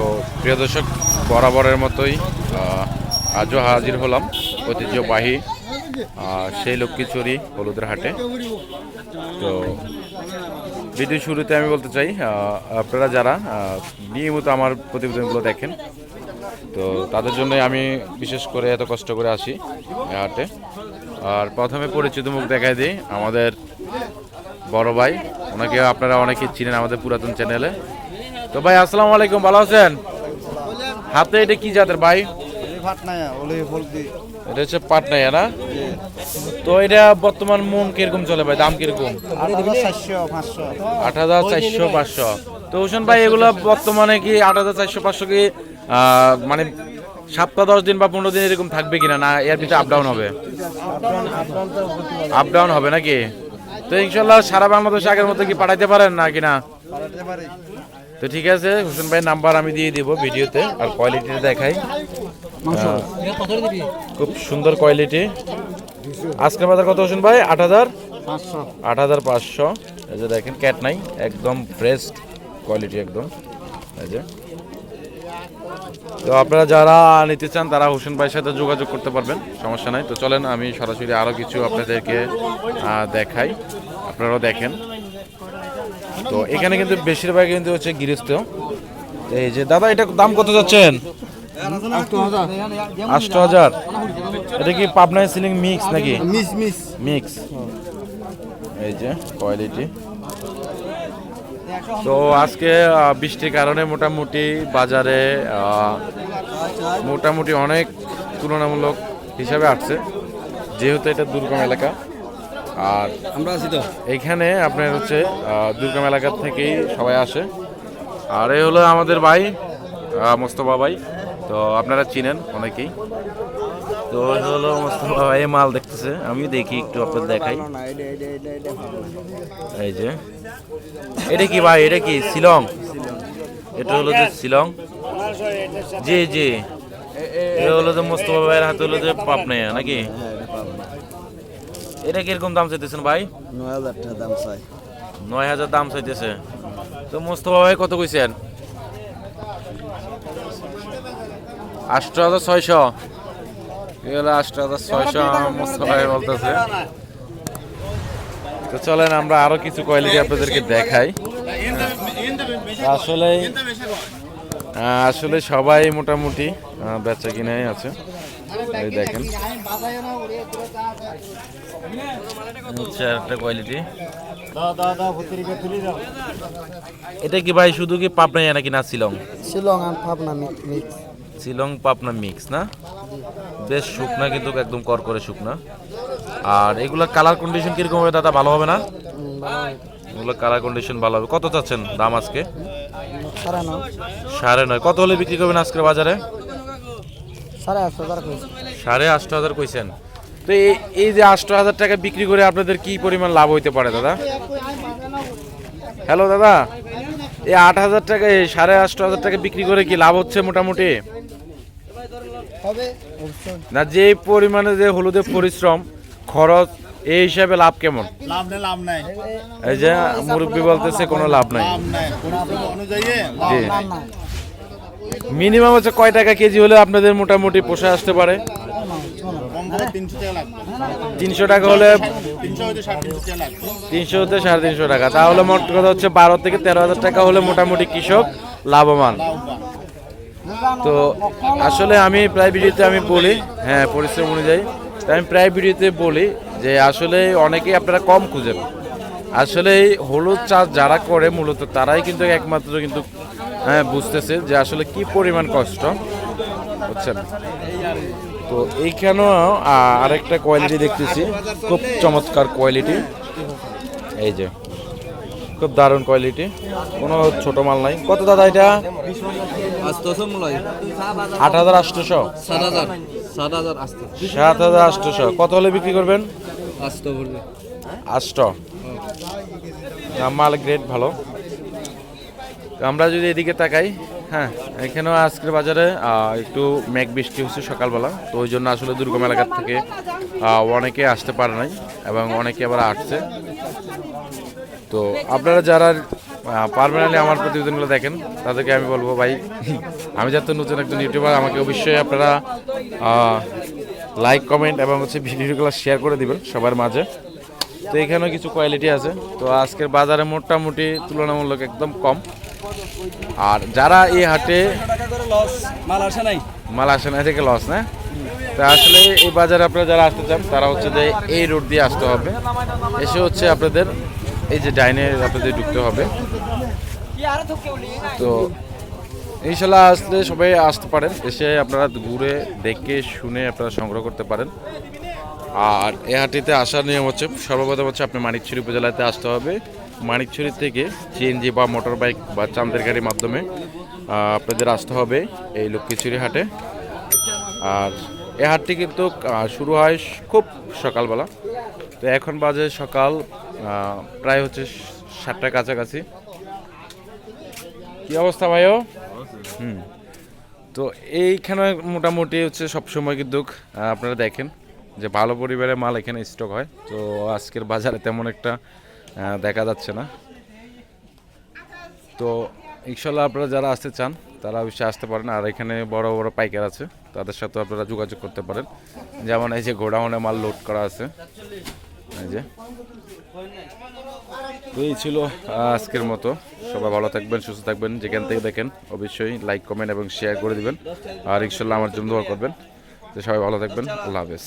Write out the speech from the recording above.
তো প্রিয় দর্শক, বরাবরের মতোই আজও হাজির হলাম ঐতিহ্যবাহী সেই লক্ষ্মীচুরি হলুদের হাটে। তো ভিডিও শুরুতে আমি বলতে চাই আপনারা যারা নিয়মিত আমার প্রতিবেদনগুলো দেখেন, তো তাদের জন্য আমি বিশেষ করে এত কষ্ট করে আসি হাটে। আর প্রথমে পরিচিত মুখ দেখাই দিই আমাদের বড় ভাই, ওনাকে আপনারা অনেকে চিনেন আমাদের পুরাতন চ্যানেলে। তো ভাই, আসসালামু আলাইকুম, ভালো আছেন? হাতে এটা কি জাতের ভাই? এটা তো এটা বর্তমান মন কীরকম চলে ভাই, দাম আট হাজার চারশো পাঁচশো। তো ভাই, এগুলো বর্তমানে কি আট হাজার চারশো পাঁচশো কি মানে সপ্তাহ, দশ দিন বা পনেরো দিন এরকম থাকবে কিনা, না এর ভিতরে আপ ডাউন হবে? আপ ডাউন হবে নাকি? তো ইনশাল্লাহ সারা বাংলাদেশ আগের মতো কি পাঠাইতে পারেন না কিনা? তো ঠিক আছে হোসেন ভাই নাম্বার আমি দিয়ে দিব ভিডিওতে আর কোয়ালিটিটা দেখাই। খুব সুন্দর কোয়ালিটি আজকের বাজার কত হোসেন ভাই? আট হাজার? আট হাজার পাঁচশো। এই যে দেখেন ক্যাট নাই একদম ফ্রেশ কোয়ালিটি একদম। এই যে। তো আপনারা যারা নিতে চান তারা হোসেন ভাইয়ের সাথে যোগাযোগ করতে পারবেন সমস্যা নাই। তো চলেন আমি সরাসরি আরও কিছু আপনাদেরকে দেখাই। আপনারাও দেখেন। তো এখানে কিন্তু বেশিরভাগ কিন্তু হচ্ছে গৃহস্থ। এই যে দাদা এটা দাম কত যাচ্ছেন? আষ্ট হাজার। এটা কি পাবনায় সিলিং মিক্স নাকি? মিক্স এই যে কোয়ালিটি তো আজকে বৃষ্টির কারণে মোটামুটি বাজারে মোটামুটি অনেক তুলনামূলক হিসাবে আসছে। যেহেতু এটা দুর্গম এলাকা আর আমরা আছি তো। এইখানে আপনার হচ্ছে দুর্গম এলাকা থেকেই সবাই আসে। আর এই হলো আমাদের ভাই মোস্তফা ভাই। তো আপনারা চিনেন অনেকেই। তো হলো মোস্তফা ভাই মাল দেখতেছে। আমি দেখি, একটু আপনাদের দেখাই। এই যে। এটা কি ভাই? এটা কি? শিলং? এটা হলো যে শিলং। জি জি। এটা হলো যে মোস্তফা ভাইয়ের হাতে হলো যে পাপ পাপনাইয়া, নাকি? এটা কীরকম দাম চাইতেছেন ভাই? নয় হাজার টাকা দাম চাই। নয় হাজার দাম চাইতেছে। তো মোস্তফা ভাই কত কইছেন? আষ্ট হাজার ছয়শো। এগুলো আষ্ট হাজার ছয়শো মোস্তফা ভাই বলতেছে। তো চলেন আমরা আরও কিছু কোয়ালিটি আপনাদেরকে দেখাই। আসলে আসলে সবাই মোটামুটি বেচা কিনাই আছে। দেখেন হচ্ছে একটা কোয়ালিটি এটা কি ভাই শুধু কি পাবনা নাকি না শিলং? শিলং আর পাবনা মিক্স শিলং পাবনা মিক্স না? বেশ শুকনা কিন্তু একদম করকরে শুকনা। আর এগুলো কালার কন্ডিশন কীরকম হবে দাদা ভালো হবে না? এগুলো কালার কন্ডিশন ভালো হবে। কত চাচ্ছেন দাম আজকে? সাড়ে নয়। কত হলে বিক্রি করবেন আজকের বাজারে? সাড়ে আটশো হাজার কইছেন? তো এই এই যে আষ্ট হাজার টাকা বিক্রি করে আপনাদের কি পরিমাণ লাভ হইতে পারে দাদা? হ্যালো দাদা? এই আট হাজার টাকা সাড়ে আষ্ট হাজার টাকা বিক্রি করে কি লাভ হচ্ছে মোটামুটি? না যে পরিমাণে যে হলুদের পরিশ্রম খরচ এই হিসাবে লাভ কেমন? লাভ নেই লাভ নাই। এই যে মুরব্বী বলতেছে কোনো লাভ নাই। লাভ নাই। অনুযায়ী মিনিমাম হচ্ছে কয় টাকা কেজি হলে আপনাদের মোটামুটি পোষে আসতে পারে? তিনশো টাকা হলে তিনশো হতে সাড়ে তিনশো টাকা। তাহলে মোট কথা হচ্ছে বারো থেকে তেরো হাজার টাকা হলে মোটামুটি কৃষক লাভবান। তো আসলে আমি প্রায় ভিডিওতে আমি বলি হ্যাঁ পরিশ্রম অনুযায়ী। আমি প্রায় ভিডিওতে বলি যে আসলে অনেকেই আপনারা কম খুঁজেন। আসলে হলুদ চাষ যারা করে মূলত তারাই কিন্তু একমাত্র কিন্তু হ্যাঁ বুঝতেছে যে আসলে কি পরিমাণ কষ্ট বুঝছেন? তো এইখানেও আরেকটা কোয়ালিটি দেখতেছি খুব চমৎকার কোয়ালিটি এই যে খুব দারুণ কোয়ালিটি কোনো ছোট মাল নাই। কত দাদা এটা? আট হাজার আটশোশো সাত হাজার আটশোশো কত হলে বিক্রি করবেন? আষ্ট মাল গ্রেড ভালো। আমরা যদি এদিকে তাকাই হ্যাঁ এখানেও আজকের বাজারে একটু মেঘ বৃষ্টি হচ্ছে সকালবেলা, তো ওই জন্য আসলে দুর্গম এলাকার থেকে অনেকে আসতে পারে নাই এবং অনেকে আবার আসছে। তো আপনারা যারা পারমানেন্টলি আমার প্রতিবেদনগুলো দেখেন, তাদেরকে আমি বলব, ভাই, আমি যাতে নতুন একজন ইউটিউবার আমাকে অবশ্যই আপনারা লাইক কমেন্ট এবং হচ্ছে ভিডিওগুলো শেয়ার করে দিবেন সবার মাঝে। তো এখানেও কিছু কোয়ালিটি আছে। তো আজকের বাজারে মোটামুটি তুলনামূলক একদম কম। আর যারা এই হাটে মাল আসে নাই। মাল আসে না থেকে লস না? তা আসলে এই বাজারে আপনারা যারা আসতে চান তারা হচ্ছে যে এই রোড দিয়ে আসতে হবে। এসে হচ্ছে আপনাদের এই যে ডাইনে আপনাদের ঢুকতে হবে। তো ইনশাল্লাহ আসলে সবাই আসতে পারেন এসে আপনারা ঘুরে দেখে শুনে আপনারা সংগ্রহ করতে পারেন। আর এ হাটিতে আসার নিয়ম হচ্ছে সর্বপ্রথম হচ্ছে আপনি মানিকছড়ি উপজেলাতে আসতে হবে। মানিকছড়ি থেকে সিএনজি বা মোটর বাইক বা চান্দের গাড়ির মাধ্যমে আপনাদের আসতে হবে এই লক্ষ্মীছড়ি হাটে। আর এ হাটটি কিন্তু শুরু হয় খুব সকালবেলা। তো এখন বাজে সকাল প্রায় হচ্ছে সাতটার কাছাকাছি। কি অবস্থা ভাইও? হুম। তো এইখানে মোটামুটি হচ্ছে সবসময় কিন্তু আপনারা দেখেন যে ভালো পরিবারের মাল এখানে স্টক হয়। তো আজকের বাজারে তেমন একটা দেখা যাচ্ছে না। তো ইনশাল্লাহ আপনারা যারা আসতে চান, তারা অবশ্যই আসতে পারেন। আর এখানে বড় বড় পাইকার আছে, তাদের সাথে আপনারা যোগাযোগ করতে পারেন। যেমন এই যে গোডাউনে মাল লোড করা আছে। এই যে। তো এই ছিল আজকের মতো। সবাই ভালো থাকবেন, সুস্থ থাকবেন। যেখান থেকে দেখেন, অবশ্যই লাইক কমেন্ট এবং শেয়ার করে দিবেন। আর ইনশাল্লাহ আমার জন্য দোয়া করবেন। তো সবাই ভালো থাকবেন। আল্লাহ হাফেজ।